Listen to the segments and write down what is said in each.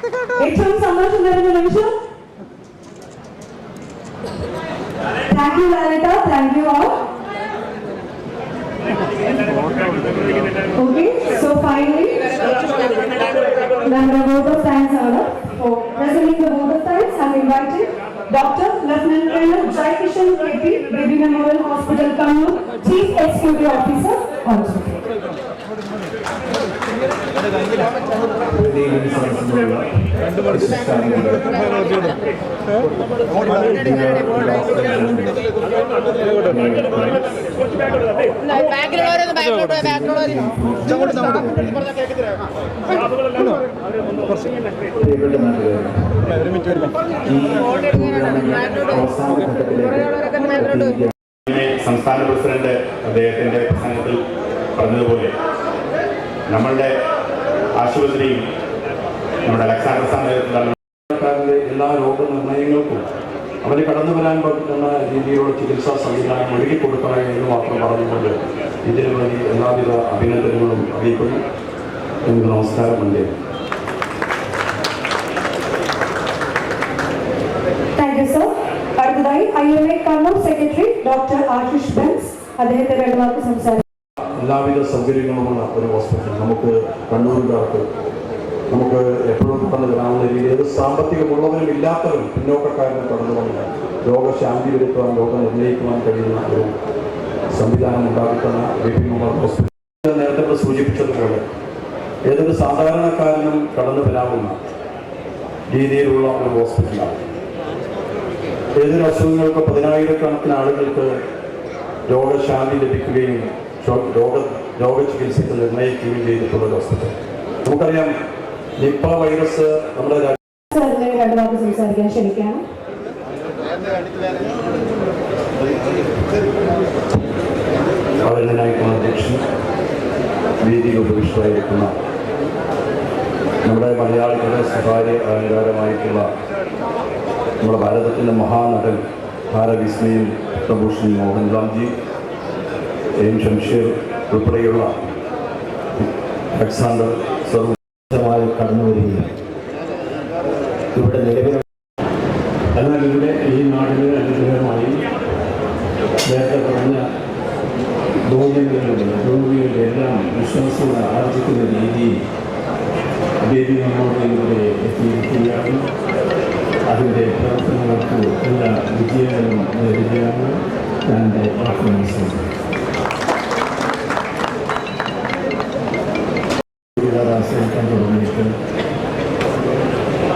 സന്തോഷം തരുന്ന നിമിഷം താങ്ക് യു ലാലേട്ട thank you all Okay, so finally, നമ്മുടെ vote of thanks ആണ്. For presenting the vote of thanks, I'm invited Dr. Lieutenant Colonel Jai Kishan KP, Baby Memorial Hospital, Kannur, Chief Executive Officer, സംസ്ഥാന president അദ്ദേഹത്തിന്റെ പ്രസംഗത്തിൽ പറഞ്ഞതുപോലെ നമ്മളുടെ ആശുപത്രിയും നമ്മുടെ Alexander സർക്കാരിന്റെ എല്ലാ രോഗനിർണയങ്ങൾക്കും അവർ കടന്നു വരാൻ പറ്റുന്ന രീതിയിലുള്ള ചികിത്സാ സംവിധാനം ഒഴുകി കൊടുക്കണം എന്ന് മാത്രം പറഞ്ഞുകൊണ്ട് ഇതിനു വേണ്ടി എല്ലാവിധ അഭിനന്ദനങ്ങളും അറിയിക്കുന്നു. എനിക്ക് നമസ്കാരമുണ്ട് താങ്ക് സർ അടുത്തതായി I M A Kannur secretary doctor Ashish Benz. അദ്ദേഹത്തെ രണ്ട് വാക്ക് സംസാരിക്കും. എല്ലാവിധ സൗകര്യങ്ങളുമുള്ള ഒരു ഹോസ്പിറ്റൽ നമുക്ക് കണ്ണൂരുകാർക്ക് നമുക്ക് എപ്പോഴും തന്നെ കാണുന്ന രീതിയിൽ സാമ്പത്തിക സാമ്പത്തികമുള്ളവരും ഇല്ലാത്തവരും പിന്നോക്കക്കാരനെ വന്ന് രോഗശാന്തി വരുത്തുവാൻ രോഗം നിർണയിക്കുവാൻ കഴിയുന്ന ഒരു സംവിധാനം ഉണ്ടാക്കിത്തന്ന വിപിൻകുമാർ ഹോസ്പിറ്റൽ. നേരത്തെ സൂചിപ്പിച്ചതുപോലെ ഏതൊരു സാധാരണക്കാരനും കടന്നു വരാവുന്ന രീതിയിലുള്ള ഒരു ഹോസ്പിറ്റലാണ്. ഏതൊരു അസുഖങ്ങൾക്ക് പതിനായിരക്കണക്കിന് ആളുകൾക്ക് രോഗശാന്തി ലഭിക്കുകയും രോഗ രോഗ ചികിത്സയ്ക്ക് നിർണയിക്കുകയും ചെയ്തിട്ടുള്ള ഒരു ഹോസ്പിറ്റൽ. നമുക്കറിയാം നിപ്പ വൈറസ് നമ്മുടെ രണ്ട് വാക്ക് സംസാരിക്കാൻ ക്ഷണിക്കുകയാണ് അവരനായിട്ടുള്ള അധ്യക്ഷൻ? വേദിയിൽ ഉപവിഷ്ടരായിരിക്കുന്ന നമ്മുടെ മലയാളികളുടെ സ്വകാര്യ അലങ്കാരമായിട്ടുള്ള നമ്മുടെ ഭാരതത്തിന്റെ മഹാനടൻ ഭാരവിസ്മയും പത്മഭൂഷൺ മോഹൻലാൽജി എം ശംഷീർ ഉൾപ്പെടെയുള്ള അലക്സാണ്ടർ സർവമായി കടന്നു വരികയാണ്. ഇവിടെ നിലവിൽ എന്നാൽ ഇവിടെ ഈ നാടിന് അനുഗ്രഹമായി നേരത്തെ പറഞ്ഞ രോഗികളുടെ രോഗികളുടെ എല്ലാം വിശ്വാസങ്ങൾ ആർജിക്കുന്ന രീതിയിൽ ദേവി നമ്മോട് ഇവിടെ എത്തിയിരിക്കുകയാണ്. അതിന്റെ പ്രവർത്തനങ്ങൾക്ക് എല്ലാ വിജയങ്ങളും നേടുകയാണ് ഞാൻ എന്റെ ആശ്രയിക്കാൻ തുടങ്ങിയിട്ട്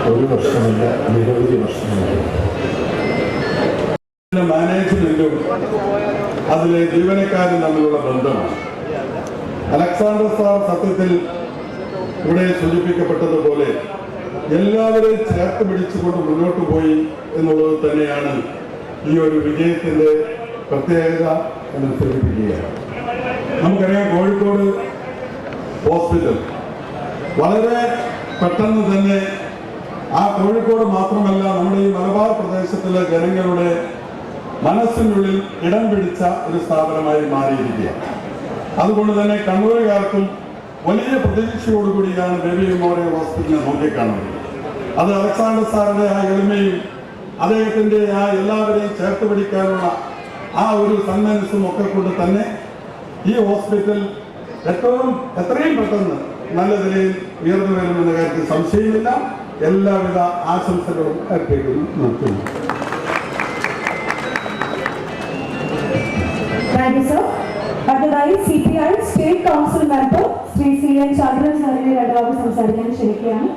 ഒരു വർഷമല്ല നിരവധി വർഷമല്ല മാനേജ്മെന്റും അതിലെ ജീവനക്കാരും തമ്മിലുള്ള ബന്ധമാണ്. അലക്സാണ്ടർ സാർ സത്യത്തിൽ ഇവിടെ സൂചിപ്പിക്കപ്പെട്ടതുപോലെ എല്ലാവരെയും ചേർത്ത് പിടിച്ചുകൊണ്ട് മുന്നോട്ട് പോയി എന്നുള്ളത് തന്നെയാണ് ഈ ഒരു വിജയത്തിന്റെ പ്രത്യേകത എന്ന് സൂചിപ്പിക്കുകയാണ്. നമുക്കറിയാം കോഴിക്കോട് ഹോസ്പിറ്റൽ വളരെ പെട്ടെന്ന് തന്നെ ആ കോഴിക്കോട് മാത്രമല്ല നമ്മുടെ ഈ മലബാർ പ്രദേശത്തിലെ ജനങ്ങളുടെ മനസ്സിനുള്ളിൽ ഇടം പിടിച്ച ഒരു സ്ഥാപനമായി മാറിയിരിക്കുക അതുകൊണ്ട് തന്നെ കണ്ണൂരുകാർക്കും വലിയ പ്രതീക്ഷയോടുകൂടിയാണ് ബേബി മെമ്മോറിയൽ ഹോസ്പിറ്റലിനെ നോക്കിക്കാണുന്നത്. അത് അലക്സാണ്ടർ സാറിന്റെ ആ എളിമയും അദ്ദേഹത്തിന്റെ ആ എല്ലാവരെയും ചേർത്ത് പിടിക്കാനുള്ള ആ ഒരു സന്മനസ്സും ഒക്കെ കൊണ്ട് തന്നെ ഈ ഹോസ്പിറ്റൽ ഏറ്റവും എത്രയും പെട്ടെന്ന് നല്ല നിലയിൽ ഉയർന്നു വരുമെന്ന കാര്യത്തിൽ സംശയമില്ല. എല്ലാവിധ ആശംസകളും അർപ്പിക്കുന്നു. നിർത്തുന്നു അടുത്തതായി C P I state council member Shri C N Chandran സാറിനെ രണ്ടാമത് സംസാരിക്കാൻ ക്ഷണിക്കുകയാണ്